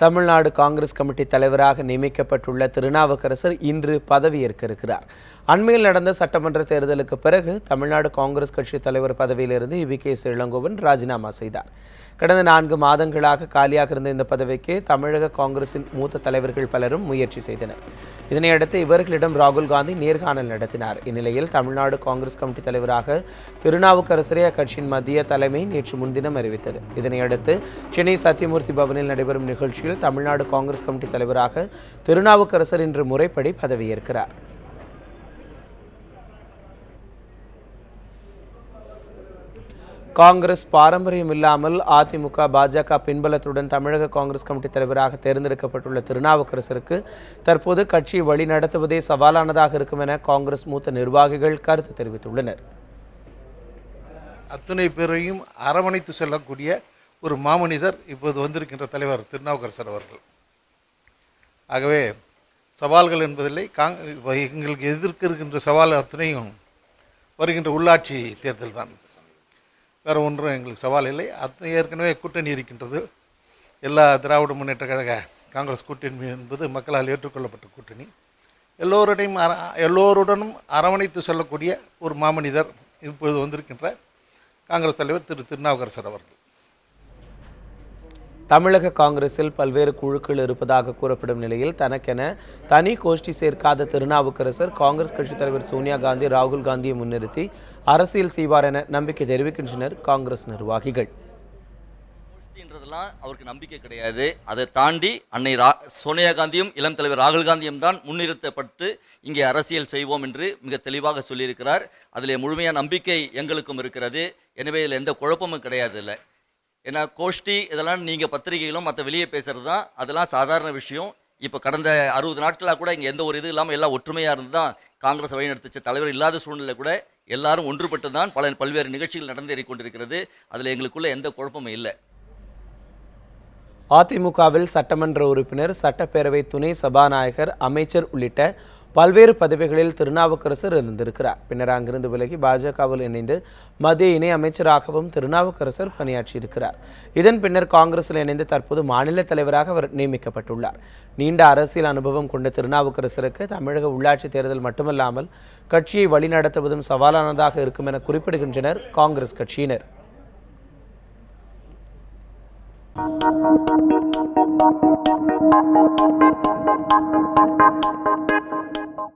Tamil Nadu Congress committee தலைவராக நியமிக்கப்பட்டுள்ள திருநாவுக்கரசர் இன்று பதவியேற்க இருக்கிறார். அண்மையில் நடந்த சட்டமன்ற தேர்தலுக்கு பிறகு தமிழ்நாடு காங்கிரஸ் கட்சி தலைவர் பதவியிலிருந்து இவி கே. இளங்கோவன் ராஜினாமா செய்தார். கடந்த நான்கு மாதங்களாக காலியாக இருந்த இந்த பதவிக்கு தமிழக காங்கிரசின் மூத்த தலைவர்கள் பலரும் முயற்சி செய்தனர். இதனையடுத்து இவர்களிடம் ராகுல் காந்தி நேர்காணல் நடத்தினார். இந்நிலையில் தமிழ்நாடு காங்கிரஸ் கமிட்டி தலைவராக திருநாவுக்கரசரை அக்கட்சியின் மத்திய தலைமை நேற்று முன்தினம் அறிவித்தது. இதனையடுத்து சென்னை சத்தியமூர்த்தி பவனில் நடைபெறும் நிகழ்ச்சியில் தமிழ்நாடு காங்கிரஸ் கமிட்டி தலைவராக திருநாவுக்கரசர் இன்று முறைப்படி பதவியேற்கிறார். காங்கிரஸ் பாரம்பரியம் இல்லாமல் அதிமுக பாஜக பின்பலத்துடன் தமிழக காங்கிரஸ் கமிட்டி தலைவராக தேர்ந்தெடுக்கப்பட்டுள்ள திருநாவுக்கரசருக்கு தற்போது கட்சி வழிநடத்துவதே சவாலானதாக இருக்கும் என காங்கிரஸ் மூத்த நிர்வாகிகள் கருத்து தெரிவித்துள்ளனர். அத்தனை பேரையும் அரவணைத்து செல்லக்கூடிய ஒரு மாமனிதர் இப்போது வந்திருக்கின்ற தலைவர் திருநாவுக்கரசர் அவர்கள். ஆகவே சவால்கள் என்பதில்லை காங் எங்களுக்கு எதிர்க்க இருக்கின்ற சவால் அத்தனையும் வருகின்ற உள்ளாட்சி தேர்தல் தான். வேறு ஒன்றும் எங்களுக்கு சவால் இல்லை. அத்தனை ஏற்கனவே கூட்டணி இருக்கின்றது. எல்லா திராவிட முன்னேற்ற கழக காங்கிரஸ் கூட்டணி என்பது மக்களால் ஏற்றுக்கொள்ளப்பட்ட கூட்டணி. எல்லோருடையும் அர எல்லோருடனும் அரவணைத்து செல்லக்கூடிய ஒரு மாமனிதர் இப்பொழுது வந்திருக்கின்ற காங்கிரஸ் தலைவர் திரு திருநாவுக்கரசர் அவர்கள். தமிழக காங்கிரஸில் பல்வேறு குழுக்கள் இருப்பதாக கூறப்படும் நிலையில் தனக்கென தனி கோஷ்டி சேர்க்காத திருநாவுக்கரசர் காங்கிரஸ் கட்சித் தலைவர் சோனியா காந்தி ராகுல் காந்தியை முன்னிறுத்தி அரசியல் செய்வார் என நம்பிக்கை தெரிவிக்கின்றனர் காங்கிரஸ் நிர்வாகிகள். கோஷ்டின்றதெல்லாம் அவருக்கு நம்பிக்கை கிடையாது. அதை தாண்டி அன்னை ரா சோனியா காந்தியும் இளம் தலைவர் ராகுல் காந்தியும் தான் முன்னிறுத்தப்பட்டு இங்கே அரசியல் செய்வோம் என்று மிக தெளிவாக சொல்லியிருக்கிறார். அதில் முழுமையான நம்பிக்கை எங்களுக்கும் இருக்கிறது. எனவே இதில் எந்த குழப்பமும் கிடையாது இல்லை ஏன்னா கோஷ்டி இதெல்லாம் நீங்கள் பத்திரிகைகளும் மற்ற வெளியே பேசுகிறது தான் அதெல்லாம் சாதாரண விஷயம். இப்போ கடந்த அறுபது நாட்களாக கூட இங்கே எந்த ஒரு இது இல்லாமல் எல்லாம் ஒற்றுமையாக இருந்து தான் காங்கிரஸ் வழிநடத்திச்ச. தலைவர் இல்லாத சூழ்நிலை கூட எல்லாரும் ஒன்றுபட்டு தான் பல பல்வேறு நிகழ்ச்சிகள் நடந்தேறி கொண்டிருக்கிறது. அதில் எங்களுக்குள்ள எந்த குழப்பமும் இல்லை. அதிமுகவில் சட்டமன்ற உறுப்பினர் சட்டப்பேரவை துணை சபாநாயகர் அமைச்சர் உள்ளிட்ட பல்வேறு பதவிகளில் திருநாவுக்கரசர் இருந்திருக்கிறார். பின்னர் அங்கிருந்து விலகி பாஜகவில் இணைந்து மத்திய இணை அமைச்சராகவும் திருநாவுக்கரசர் பணியாற்றியிருக்கிறார். இதன் பின்னர் காங்கிரஸில் இணைந்து தற்போது மாநில தலைவராக அவர் நியமிக்கப்பட்டுள்ளார். நீண்ட அரசியல் அனுபவம் கொண்ட திருநாவுக்கரசருக்கு தமிழக உள்ளாட்சி தேர்தல் மட்டுமல்லாமல் கட்சியை வழிநடத்துவதும் சவாலானதாக இருக்கும் என குறிப்பிடுகின்றனர் காங்கிரஸ் கட்சியினர்.